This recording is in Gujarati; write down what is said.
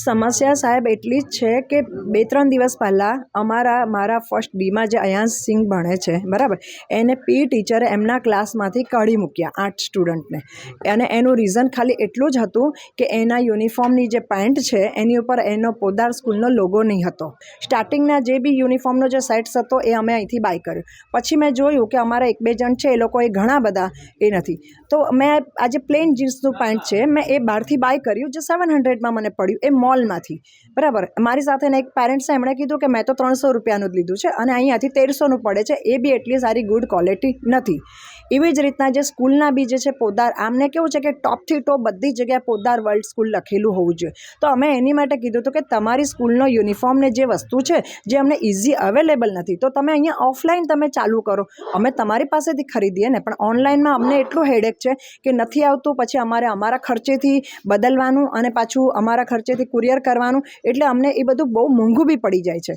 સમસ્યા સાહેબ એટલી જ છે કે બે ત્રણ દિવસ પહેલાં અમારા, મારા ફર્સ્ટ બીમાં જે અયાંશ સિંહ ભણે છે, બરાબર? એને પી ટીચરે એમના ક્લાસમાંથી કાઢી મૂક્યા આઠ સ્ટુડન્ટને અને એનું રીઝન ખાલી એટલું જ હતું કે એના યુનિફોર્મની જે પેન્ટ છે, એની ઉપર એનો પોદાર સ્કૂલનો લોગો નહીં હતો. સ્ટાર્ટિંગના જે બી યુનિફોર્મનો જે સેટ્સ હતો એ અમે અહીંથી બાય કર્યો. પછી મેં જોયું કે અમારા એક બે જણ છે એ લોકોએ ઘણા બધા એ નથી. તો મેં આજે પ્લેન જીન્સનું પેન્ટ છે, મેં એ બહારથી બાય કર્યું, જે સેવન હંડ્રેડમાં મને પડ્યું એ મોલમાંથી બરાબર? મારી સાથેના એક પેરેન્ટ્સે એમણે કીધું કે મેં તો ત્રણસો રૂપિયાનું જ લીધું છે અને અહીંયાથી તેરસોનું પડે છે. એ બી એટલી સારી ગુડ ક્વોલિટી નથી. એવી જ રીતના જે સ્કૂલના બી જે છે પોદાર, આમને કેવું છે કે ટોપથી ટોપ બધી જગ્યાએ પોદાર વર્લ્ડ સ્કૂલ લખેલું હોવું જોઈએ. તો અમે એની માટે કીધું હતું કે તમારી સ્કૂલનો યુનિફોર્મને જે વસ્તુ છે જે અમને ઇઝી અવેલેબલ નથી, તો તમે અહીંયા ઓફલાઈન તમે ચાલુ કરો. અમે તમારી પાસેથી ખરીદીએ ને, પણ ઓનલાઈનમાં અમને એટલું હેડેક છે કે નથી આવતું, પછી અમારે અમારા ખર્ચેથી બદલવાનું અને પાછું અમારા ખર્ચેથી કુરિયર કરવાનું એટલે અમને એ બધું બહુ મોંઘું બી પડી જાય છે.